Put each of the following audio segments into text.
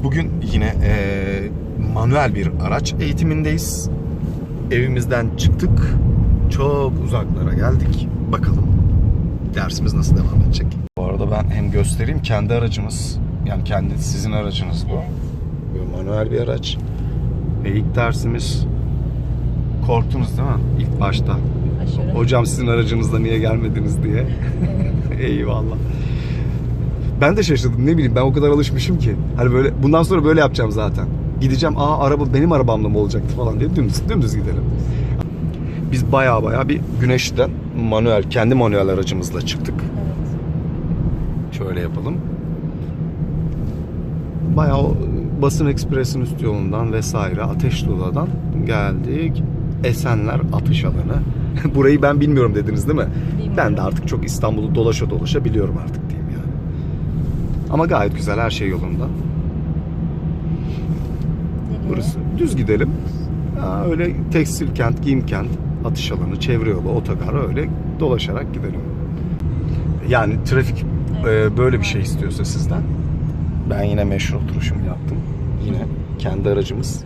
Biz bugün yine eee, manuel bir araç eğitimindeyiz. Evimizden çıktık. Çok uzaklara geldik. Bakalım dersimiz nasıl devam edecek. Bu arada ben hem göstereyim kendi aracımız. Yani kendi sizin aracınız bu. Bu manuel bir araç. Ve ilk dersimiz korktunuz değil mi? İlk başta. Aşırı. Hocam sizin aracınızla niye gelmediniz diye. Eyvallah. Ben de şaşırdım ne bileyim ben o kadar alışmışım ki. Hani böyle bundan sonra böyle yapacağım zaten. Gideceğim aa araba benim arabamla mı olacaktı falan diye dümdüz, dümdüz gidelim. Biz baya baya bir güneşten manuel kendi manuel aracımızla çıktık. Evet. Şöyle yapalım. Bayağı o basın ekspresin üst yolundan vesaire Ateşlu'dan geldik. Esenler atış alanı. Burayı ben bilmiyorum dediniz değil mi? Bilmiyorum. Ben de artık çok İstanbul'u dolaşa dolaşa biliyorum artık. Ama gayet güzel her şey yolunda. Nereye? Burası düz gidelim. Ha, öyle tekstil kent, giyim kent, atış alanı, çevre yolu, otogar öyle dolaşarak gidelim. Yani trafik Evet. e, böyle bir şey istiyorsa sizden. Ben yine meşhur oturuşumu yaptım. Yine kendi aracımız.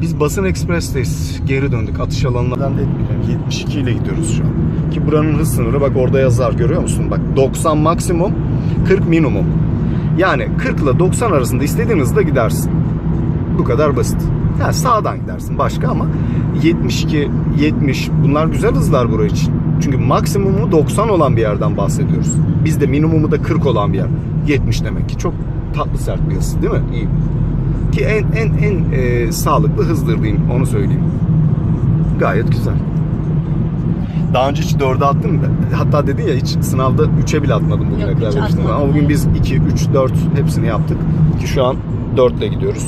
Biz Basın Ekspres'teyiz. Geri döndük. Atış alanından da etmeyeceğim. 72 ile gidiyoruz şu an. Ki buranın hız sınırı bak orada yazar görüyor musun? Bak 90 maksimum, 40 minimum. Yani 40 ile 90 arasında istediğin hızda gidersin. Bu kadar basit. Yani sağdan gidersin başka ama 72, 70 bunlar güzel hızlar buraya için. Çünkü maksimumu 90 olan bir yerden bahsediyoruz. Bizde minimumu da 40 olan bir yer. 70 demek ki çok tatlı sert bir hız değil mi? İyi. Ki en en en e, sağlıklı hızdır diyeyim onu söyleyeyim. Gayet güzel. Daha önce hiç 4'e attın mı? Hatta dedin ya hiç sınavda 3'e bile atmadım bugüne Yok, kadar hiç demiştin. atmadım, Ama bugün evet. biz 2, 3, 4 hepsini yaptık. Ki şu an 4 ile gidiyoruz.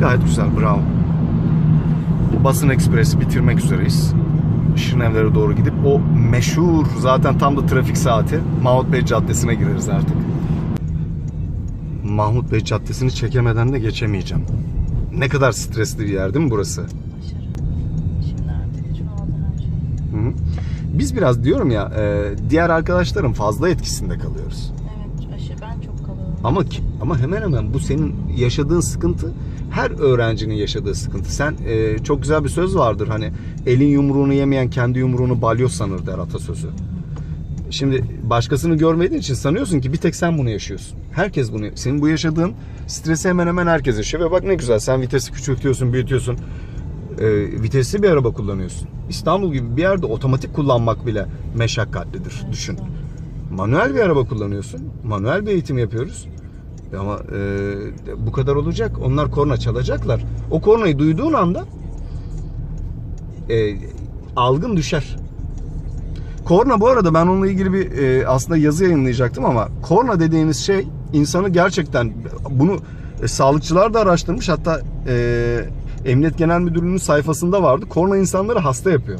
Gayet güzel bravo. Basın Ekspresi bitirmek üzereyiz. Şirinevlere doğru gidip o meşhur zaten tam da trafik saati Mahmut Bey Caddesi'ne gireriz artık. Mahmut Bey Caddesi'ni çekemeden de geçemeyeceğim. Ne kadar stresli bir yer değil mi burası? Aşırı. Şimdi artık çoğaldı her şey. Hı hı. Biz biraz diyorum ya e, diğer arkadaşların fazla etkisinde kalıyoruz. Evet aşırı ben çok kalıyorum. Ama ki, ama hemen hemen bu senin yaşadığın sıkıntı her öğrencinin yaşadığı sıkıntı. Sen e, çok güzel bir söz vardır hani elin yumruğunu yemeyen kendi yumruğunu balyoz sanır der atasözü. Şimdi başkasını görmediğin için sanıyorsun ki bir tek sen bunu yaşıyorsun. Herkes bunu, senin bu yaşadığın stresi hemen hemen herkes yaşıyor. Ve bak ne güzel sen vitesi küçültüyorsun, büyütüyorsun. E, vitesli bir araba kullanıyorsun. İstanbul gibi bir yerde otomatik kullanmak bile meşakkatlidir. Düşün. Manuel bir araba kullanıyorsun. Manuel bir eğitim yapıyoruz. Ama e, bu kadar olacak. Onlar korna çalacaklar. O kornayı duyduğun anda e, algın düşer. Korna bu arada ben onunla ilgili bir e, aslında yazı yayınlayacaktım ama korna dediğiniz şey insanı gerçekten bunu e, sağlıkçılar da araştırmış hatta e, Emniyet Genel Müdürlüğü'nün sayfasında vardı. Korna insanları hasta yapıyor.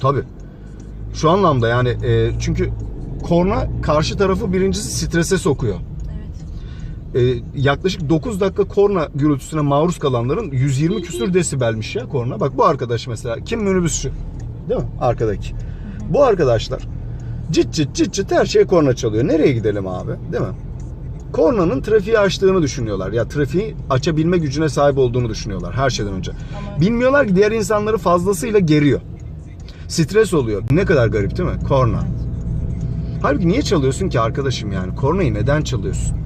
Tabii. Şu anlamda yani e, çünkü korna karşı tarafı birincisi strese sokuyor. Evet. Yaklaşık 9 dakika korna gürültüsüne maruz kalanların 120 küsür desibelmiş ya korna. Bak bu arkadaş mesela kim minibüsçü değil mi arkadaki. Bu arkadaşlar cıt cıt cıt cıt her şeye korna çalıyor. Nereye gidelim abi değil mi? Kornanın trafiği açtığını düşünüyorlar. Ya trafiği açabilme gücüne sahip olduğunu düşünüyorlar her şeyden önce. Ama Bilmiyorlar ki diğer insanları fazlasıyla geriyor. Stres oluyor. Ne kadar garip değil mi? Korna. Halbuki niye çalıyorsun ki arkadaşım yani? Kornayı neden çalıyorsun?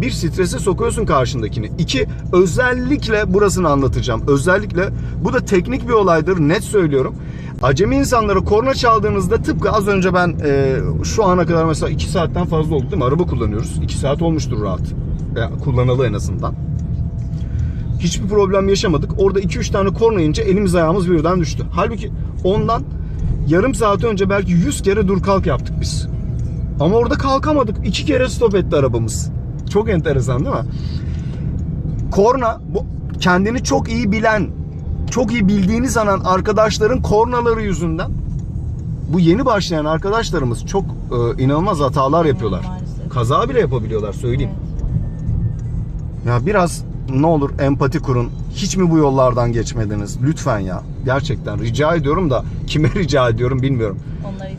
Bir strese sokuyorsun karşındakini. İki özellikle burasını anlatacağım. Özellikle bu da teknik bir olaydır net söylüyorum. Acemi insanlara korna çaldığınızda tıpkı az önce ben e, şu ana kadar mesela 2 saatten fazla oldu değil mi? Araba kullanıyoruz. 2 saat olmuştur rahat. Ya, kullanalı en azından. Hiçbir problem yaşamadık. Orada 2-3 tane korna ince elimiz ayağımız birden düştü. Halbuki ondan yarım saat önce belki 100 kere dur kalk yaptık biz. Ama orada kalkamadık. İki kere stop etti arabamız. Çok enteresan değil mi? Korna bu kendini çok iyi bilen, çok iyi bildiğini sanan arkadaşların kornaları yüzünden bu yeni başlayan arkadaşlarımız çok e, inanılmaz hatalar yapıyorlar. Maalesef. Kaza bile yapabiliyorlar söyleyeyim. Ya biraz ne olur empati kurun. Hiç mi bu yollardan geçmediniz? Lütfen ya. Gerçekten rica ediyorum da kime rica ediyorum bilmiyorum. Onları.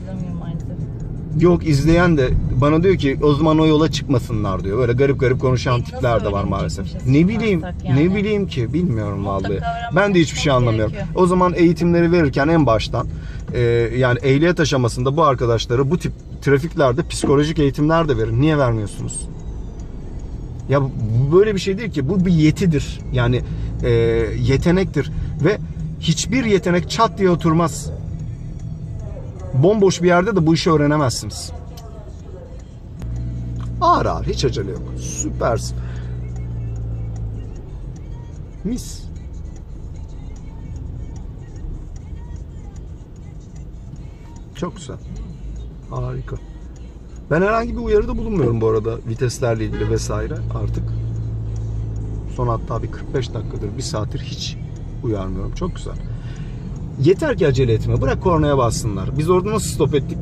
Yok izleyen de bana diyor ki o zaman o yola çıkmasınlar diyor. Böyle garip garip konuşan Peki tipler nasıl de var maalesef. Ne bileyim, sıkmazsak ne yani? bileyim ki bilmiyorum vallahi. Ben de hiçbir şey anlamıyorum. gerekiyor. O zaman eğitimleri verirken en baştan e, yani ehliyet aşamasında bu arkadaşlara bu tip trafiklerde psikolojik eğitimler de verin. Niye vermiyorsunuz? Ya bu böyle bir şey değil ki. Bu bir yetidir. Yani e, yetenektir ve hiçbir yetenek çat diye oturmaz. Bomboş bir yerde de bu işi öğrenemezsiniz. Ağır ağır hiç acele yok. Süpersin. Mis. Çok güzel. Harika. Ben herhangi bir uyarıda bulunmuyorum bu arada viteslerle ilgili vesaire artık. Son hatta bir 45 dakikadır, bir saattir hiç uyarmıyorum. Çok güzel. Yeter ki acele etme. Bırak kornaya bassınlar. Biz orada nasıl stop ettik?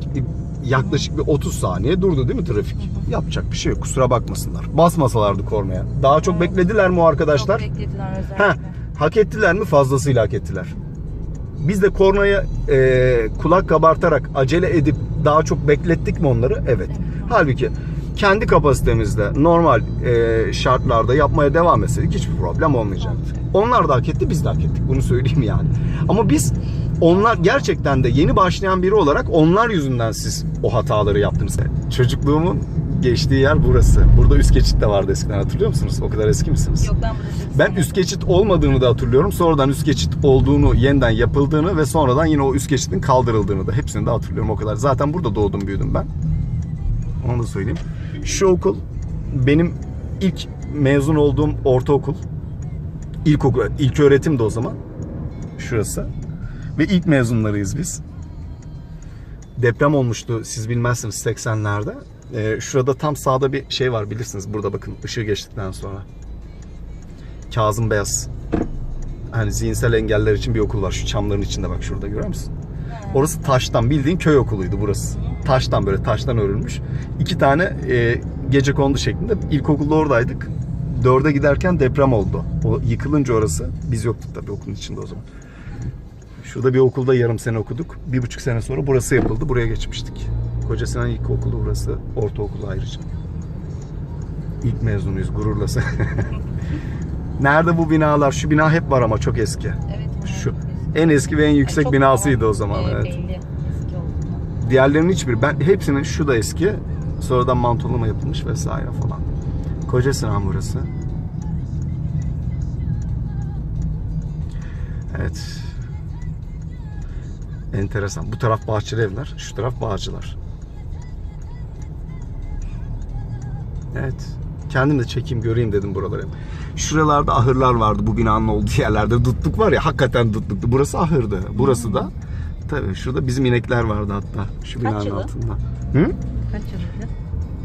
Yaklaşık bir 30 saniye durdu değil mi trafik? Yapacak bir şey yok. Kusura bakmasınlar. Basmasalardı kornaya. Daha çok Evet. beklediler mi o arkadaşlar? Çok beklediler özellikle. Ha, hak ettiler mi? Fazlasıyla hak ettiler. Biz de kornaya e, kulak kabartarak acele edip daha çok beklettik mi onları? Evet. Halbuki kendi kapasitemizde normal e, şartlarda yapmaya devam etseydik hiçbir problem olmayacaktı. Onlar da hak etti, biz de hak ettik. Bunu söyleyeyim yani. Ama biz onlar gerçekten de yeni başlayan biri olarak onlar yüzünden siz o hataları yaptınız. Çocukluğumun geçtiği yer burası. Burada üst geçit de vardı eskiden hatırlıyor musunuz? O kadar eski misiniz? Yok ben burada Ben üst geçit olmadığını da hatırlıyorum. Sonradan üst geçit olduğunu, yeniden yapıldığını ve sonradan yine o üst geçitin kaldırıldığını da hepsini de hatırlıyorum o kadar. Zaten burada doğdum büyüdüm ben. Onu da söyleyeyim. Şu okul benim ilk mezun olduğum ortaokul. İlkokul, ilk öğretim de o zaman. Şurası. Ve ilk mezunlarıyız biz. Deprem olmuştu siz bilmezsiniz 80'lerde. Ee, şurada tam sağda bir şey var bilirsiniz burada bakın ışığı geçtikten sonra. Kazım Beyaz. Hani zihinsel engeller için bir okul var. Şu çamların içinde bak şurada görüyor musun? Orası taştan bildiğin köy okuluydu burası. Taştan böyle taştan örülmüş. İki tane e, gece kondu şeklinde. İlkokulda oradaydık. Dörde giderken deprem oldu. O yıkılınca orası. Biz yoktuk tabii okulun içinde o zaman. Şurada bir okulda yarım sene okuduk. Bir buçuk sene sonra burası yapıldı. Buraya geçmiştik. Koca Sinan İlkokulu burası. Ortaokulu ayrıca. İlk mezunuyuz gururla. Nerede bu binalar? Şu bina hep var ama çok eski. Evet. Şu en eski ve en yüksek Çok binasıydı o zaman. e, Evet. Belli. Diğerlerinin hiçbiri. Ben hepsinin şu da eski. Sonradan mantolama yapılmış vesaire falan. Koca Sinan burası. Evet. Enteresan. Bu taraf bahçeli evler, şu taraf bağcılar. Evet. Kendim de çekeyim göreyim dedim buraları. Şuralarda ahırlar vardı bu binanın olduğu yerlerde. Dutluk var ya hakikaten dutluktu. Burası ahırdı. Burası da tabii şurada bizim inekler vardı hatta. Şu binanın yılı? altında. Hı? Kaç?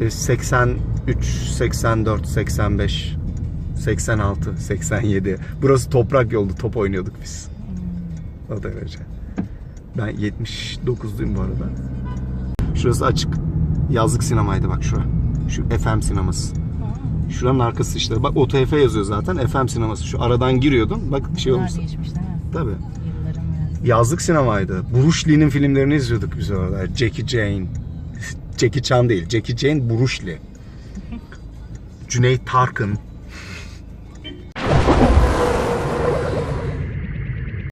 E, 83, 84, 85, 86, 87. Burası toprak yoldu. Top oynuyorduk biz. O derece. Ben 79'luyum bu arada. Şurası açık. Yazlık sinemaydı bak şura. Şu FM sineması. Şuranın arkası işte. Bak OTF yazıyor zaten. FM sineması. Şu aradan giriyordun. Bak şey olmuş. Geçmiş değil mi? Tabii. Yılların yani. Yazlık sinemaydı. Bruce Lee'nin filmlerini izliyorduk biz orada. Jackie Jane. Jackie Chan değil. Jackie Jane Bruce Lee. Cüneyt Tarkın.